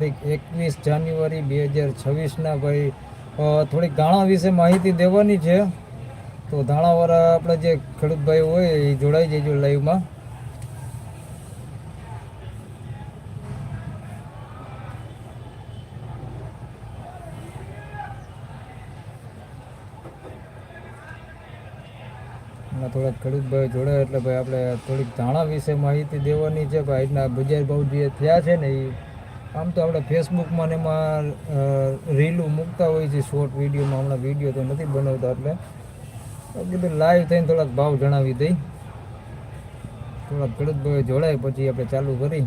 તારીખ એકવીસ જાન્યુઆરી બે હજાર છવ્વીસના ભાઈ થોડીક ધાણા વિશે માહિતી દેવાની છે. તો ધાણાવાળા આપણે જે ખેડૂત હોય એ જોડાઈ જજો લાઈવમાં. થોડાક ખેડૂત ભાઈ જોડાય એટલે ભાઈ આપણે થોડીક ધાણા વિશે માહિતી દેવાની છે. ભાઈ, આજના બજાર ભાવ જે થયા છે ને એ આમ તો આપણે ફેસબુકમાં ને એમાં રીલું મૂકતા હોય છે શોર્ટ વિડીયોમાં હમણાં વીડિયો તો નથી બનાવતા એટલે. કીધું લાઈવ થઈને થોડાક ભાવ જણાવી દઈ. થોડાક ગળતભાઈ ભાઈ જોડાય, પછી આપણે ચાલુ કરી.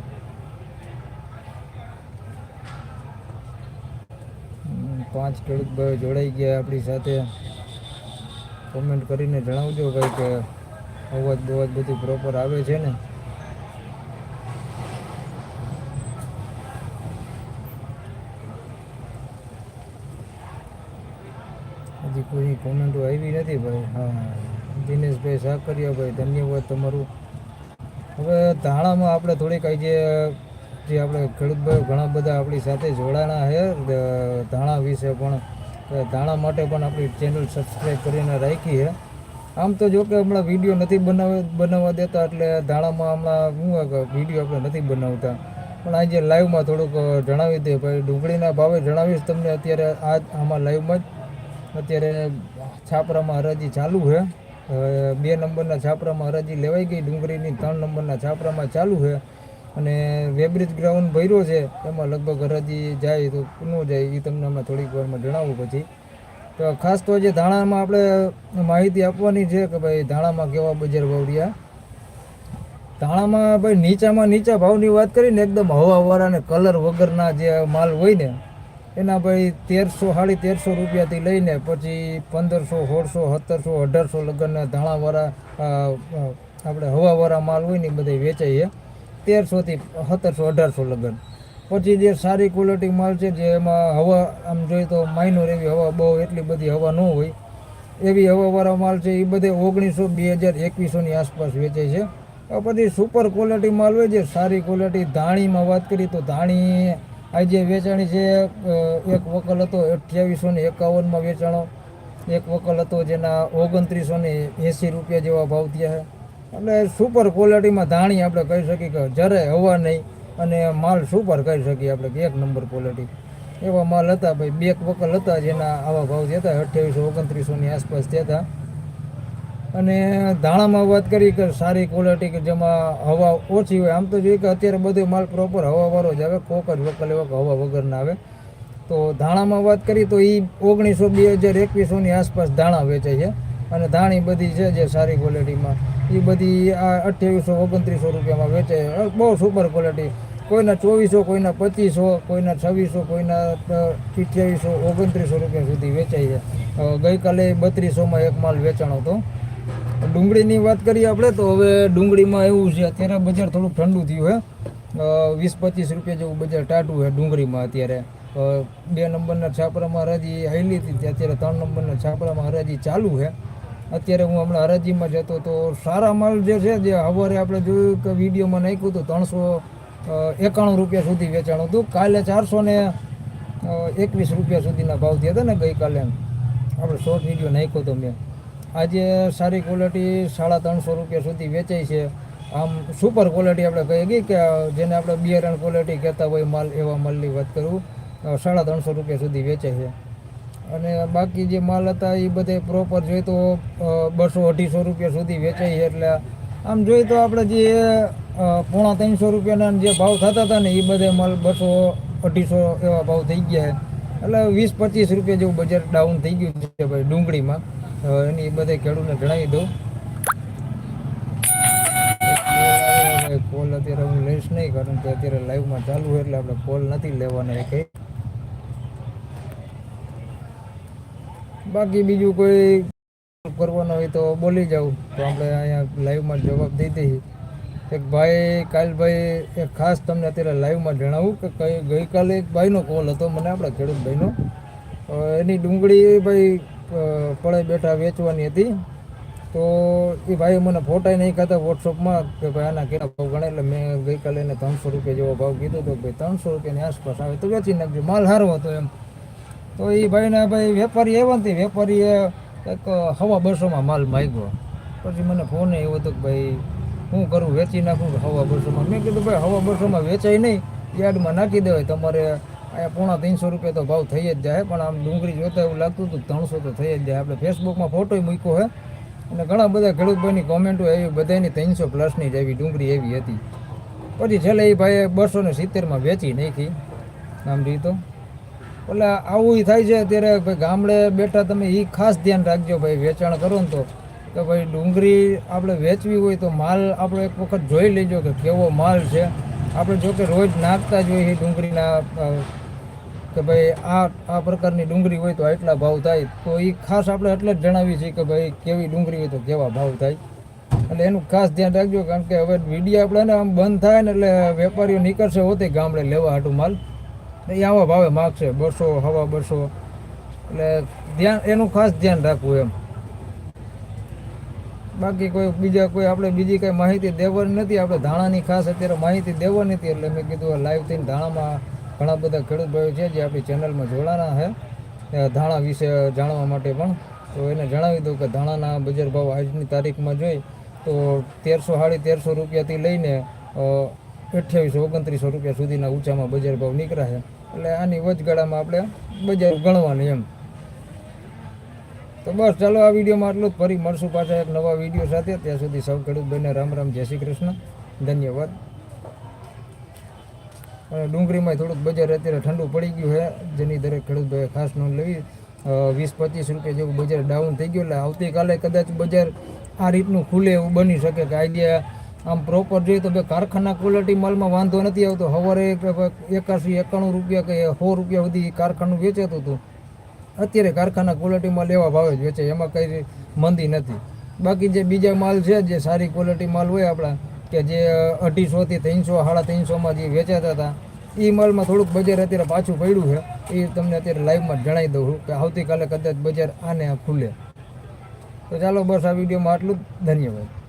પાંચ ખેડૂત ભાઈ જોડાઈ ગયા આપણી સાથે. કોમેન્ટ કરીને જણાવજો ભાઈ કે અવાજ બવાજ બધું પ્રોપર આવે છે ને. હજી કોઈ કોમેન્ટો આવી નથી ભાઈ હા, દિનેશભાઈ સાકરિયા ભાઈ ધન્યવાદ તમારું. હવે ધાણામાં આપણે થોડીક આજે જે આપણે ખેડૂતભાઈ ઘણા બધા આપણી સાથે જોડાણા છે ધાણા વિશે પણ ધાણા માટે પણ આપણી ચેનલ સબસ્ક્રાઈબ કરીને રાખી છે. આમ તો જો કે હમણાં વીડિયો નથી બનાવ, બનાવવા દેતા, એટલે ધાણામાં હમણાં શું વીડિયો આપણે નથી બનાવતા. પણ આજે લાઈવમાં થોડુંક જણાવી દે, ભાઈ ડુંગળીના ભાવે જણાવીશ તમને અત્યારે આ, આમાં લાઈવમાં જ. અત્યારે છાપરામાં હરાજી ચાલુ છે. બે નંબરના છાપરામાં હરાજી લેવાઈ ગઈ. ડુંગળીની ત્રણ નંબરના છાપરામાં ચાલુ છે. અને વેબ્રિજ ગ્રાઉન્ડ ભર્યો છે. એમાં લગભગ હરાજી જાય તો ન જાય એ તમને અમે થોડીક વારમાં જણાવું પછી. તો ખાસ તો જે ધાણામાં આપણે માહિતી આપવાની છે કે ભાઈ ધાણામાં કેવા બજાર ભાવ રહ્યા. ધાણામાં ભાઈ નીચામાં નીચા ભાવની વાત કરીને એકદમ હવાવાળા અને કલર વગરના જે માલ હોય ને એના ભાઈ તેરસો સાડી તેરસો રૂપિયાથી લઈને પછી પંદરસો, સોળસો, સત્તરસો, અઢારસો લગ્નના ધાણાવાળા આપણે હવાવાળા માલ હોય ને એ બધા વેચાઈએ તેરસોથી સત્તરસો, અઢારસો લગ્ન. પછી જે સારી ક્વોલિટી માલ છે, જે એમાં હવા, આમ જોઈએ તો માઇનોર એવી હવા, બહુ એટલી બધી હવા ન હોય, એવી હવાવાળા માલ છે, એ બધે ઓગણીસો, બે હજાર એકવીસોની આસપાસ વેચાય છે. પછી સુપર ક્વોલિટી માલ હોય છે, સારી ક્વોલિટી ધાણીમાં વાત કરીએ તો ધાણી આ જે વેચાણી છે એક વકલ હતો અઠ્યાવીસો ને એકાવનમાં વેચાણો. એક વકલ હતો જેના ઓગણત્રીસો ને એંસી રૂપિયા જેવા ભાવ થયા એટલે સુપર ક્વોલિટીમાં ધાણી આપણે કહી શકીએ કે જરાય હવા નહીં અને માલ સુપર કહી શકીએ આપણે કે એક નંબર ક્વોલિટી એવા માલ હતા ભાઈ. બે વકલ હતા જેના આવા ભાવ થયા હતા, અઠ્યાવીસો ઓગણત્રીસોની આસપાસ થયા હતા. અને ધાણામાં વાત કરી કે સારી ક્વોલિટી કે જેમાં હવા ઓછી હોય, આમ તો જોઈએ કે અત્યારે બધો માલ પ્રોપર હવાવાળો જ આવે, કોક જ વકલ એવા હવા વગરના આવે. તો ધાણામાં વાત કરી તો એ ઓગણીસો બે હજાર એકવીસોની આસપાસ ધાણા વેચાય છે અને ધાણી બધી છે જે સારી ક્વોલિટીમાં એ બધી આ અઠ્યાવીસો, ઓગણત્રીસો રૂપિયામાં વેચાય બહુ સુપર ક્વોલિટી કોઈના ચોવીસો, કોઈના પચીસો, કોઈના છવ્વીસો, કોઈના અઠ્યાવીસો, ઓગણત્રીસો રૂપિયા સુધી વેચાય છે. ગઈકાલે બત્રીસોમાં એક માલ વેચાણો હતો. ડુંગળીની વાત કરીએ આપણે, તો હવે ડુંગળીમાં એવું છે, અત્યારે બજાર થોડુંક ઠંડુ થયું છે વીસ પચીસ રૂપિયા જેવું બજાર ટાટું છે ડુંગળીમાં અત્યારે. બે નંબરના છાપરામાં હરાજી આવેલી હતી અત્યારે ત્રણ નંબરના છાપરામાં હરાજી ચાલુ છે અત્યારે હું હમણાં હરાજીમાં જતો તો સારા માલ જે છે, જે સવારે આપણે જોયું કે વિડીયોમાં નાખ્યું હતું, ત્રણસો એકાણું રૂપિયા સુધી વેચાણું હતું. કાલે ચારસો ને એકવીસ રૂપિયા સુધીના ભાવ થયા હતા ને ગઈકાલે આપણે શોર્ટ વીડિયો નાખ્યો હતો મેં. આજે સારી ક્વોલિટી સાડા ત્રણસો રૂપિયા સુધી વેચાય છે. આમ સુપર ક્વોલિટી આપણે કહીએ કે કે જેને આપણે બિયારણ ક્વોલિટી કહેતા હોય માલ, એવા માલની વાત કરું સાડા ત્રણસો રૂપિયા સુધી વેચાય છે. અને બાકી જે માલ હતા એ બધે પ્રોપર જોઈએ તો બસો અઢીસો રૂપિયા સુધી વેચાય છે એટલે આમ જોઈએ તો આપણે જે પોણા ત્રણસો રૂપિયાના જે ભાવ થતા હતા ને એ બધે માલ બસો અઢીસો એવા ભાવ થઈ ગયા છે. એટલે વીસ પચીસ રૂપિયા જેવું બજાર ડાઉન થઈ ગયું છે ભાઈ ડુંગળીમાં. એની બધે ખેડૂતને જણાવી દઉં. કોલ અત્યારે હું લઈશ નહીં, કારણ કે અત્યારે લાઈવમાં ચાલુ એટલે આપણે કોલ નથી લેવાના એ કંઈ. બાકી બીજું કોઈ કરવાનો હોય તો બોલી જાઉં. તો આપણે અહીંયા લાઈવમાં જવાબ દઈ દઈએ. એક ભાઈ કાલભાઈ એક ખાસ તમને અત્યારે લાઈવમાં જણાવું કે કઈ ગઈકાલે એક ભાઈનો કોલ હતો, મને આપણા ખેડૂત ભાઈનો. એની ડુંગળી ભાઈ પડે બેઠા વેચવાની હતી. તો એ ભાઈ મને ફોટા નહીં ખાતા વોટ્સઅપમાં કે ભાઈ આના કેટલા ભાવ ગણે એટલે મેં ગઈકાલે એને ત્રણસો રૂપિયા જેવો ભાવ કીધો તો ભાઈ ત્રણસો રૂપિયાની આસપાસ આવે તો વેચી નાખજો, માલ સારો હતો એમ. તો એ ભાઈને ભાઈ વેપારી એવા નથી વેપારીએ કંઈક હવા બસોમાં માલ માગ્યો. પછી મને ફોન એવો હતો કે ભાઈ, હું કરું, વેચી નાખું હવા બસોમાં? મેં કીધું, ભાઈ, હવા બસોમાં વેચાય નહીં, યાર્ડમાં નાખી દેવાય, તમારે અહીંયા પોણા ત્રણસો રૂપિયા તો ભાવ થઈ જ જાય, પણ આમ ડુંગળી જોતા એવું લાગતું હતું ત્રણસો તો થઈ જ જાય. આપણે ફેસબુકમાં ફોટો મૂક્યો હે, અને ઘણા બધા ખેડૂતભાઈની કોમેન્ટો એવી, બધાની ત્રણસો પ્લસની જ એવી ડુંગળી એવી હતી. પછી છેલ્લે એ ભાઈએ બસો ને સિત્તેરમાં વેચી નાખી આમ રીતો એટલે આવું થાય છે અત્યારે ભાઈ ગામડે બેઠા તમે એ ખાસ ધ્યાન રાખજો ભાઈ, વેચાણ કરો ને તો. કે ભાઈ ડુંગળી આપણે વેચવી હોય તો માલ આપણે એક વખત જોઈ લેજો કે કેવો માલ છે. આપણે જો કે રોજ નાખતા જ હોય એ ડુંગળીના કે ભાઈ આ આ પ્રકારની ડુંગળી હોય તો આટલા ભાવ થાય. તો એ ખાસ આપણે એટલે જ જણાવીએ છીએ કે ભાઈ કેવી ડુંગળી હોય તો કેવા ભાવ થાય. એટલે એનું ખાસ ધ્યાન રાખજો, કારણ કે હવે વીડિયા આપણે આમ બંધ થાય ને એટલે વેપારીઓ નીકળશે હોતે ગામડે લેવા હાટું માલ. એ આવા ભાવે માગશે, બસો, હવા બસો. એટલે ધ્યાન, એનું ખાસ ધ્યાન રાખવું એમ. બાકી કોઈ બીજા કોઈ આપણે બીજી કઈ માહિતી દેવાની નથી, આપણે ધાણાની ખાસ અત્યારે માહિતી દેવાની હતી એટલે મેં કીધું લાઈવ થઈને ધાણામાં ઘણા બધા ખેડૂત ભાઈઓ છે જે આપણી ચેનલમાં જોડાણા છે. ધાણા વિશે જાણવા માટે પણ. તો એને જણાવી દઉં કે ધાણાના બજાર ભાવ આજની તારીખમાં જોઈ તો તેરસો સાડી તેરસો રૂપિયાથી લઈને અઠ્યાવીસો, ઓગણત્રીસો રૂપિયા સુધીના ઊંચામાં બજાર ભાવ નીકળ્યા છે. એટલે આની વચગાળામાં આપણે બજાર ગણવાની એમ. તો બસ ચાલો આ વિડીયોમાં આટલું જ. ફરી મળશું પાછા એક નવા વીડિયો સાથે. ત્યાં સુધી સૌ ખેડૂત ભાઈને રામ રામ, જય શ્રી કૃષ્ણ. ધન્યવાદ. અને ડુંગળીમાં થોડુંક બજાર અત્યારે ઠંડુ પડી ગયું છે. જેની દરેક ખેડૂત ભાઈએ ખાસ નોંધ લેવી. વીસ, પચીસ રૂપિયા જેવું બજાર ડાઉન થઈ ગયું. એટલે આવતીકાલે કદાચ બજાર આ રીતનું ખુલે એવું બની શકે કે આઈડિયા આમ પ્રોપર જોઈએ તો ભાઈ કારખાના ક્વોલિટી માલમાં વાંધો નથી આવતો. સવારે એકાસી એકાણું રૂપિયા કે સો રૂપિયા સુધી કારખાનું વેચાતું હતું. અત્યારે કારખાના ક્વોલિટીમાં લેવા ભાવે જ વેચે એમાં કંઈ મંદી નથી. બાકી જે બીજા માલ છે, જે સારી ક્વોલિટી માલ હોય આપણા કે જે અઢીસોથી ત્રણસો, સાડા ત્રણસોમાં જે વેચાતા હતા એ માલમાં થોડુંક બજાર અત્યારે પાછું પડ્યું છે. એ તમને અત્યારે લાઈવમાં જણાવી દઉં કે આવતીકાલે કદાચ બજાર આને ખુલે. તો ચાલો બસ આ વિડીયોમાં આટલું જ. ધન્યવાદ.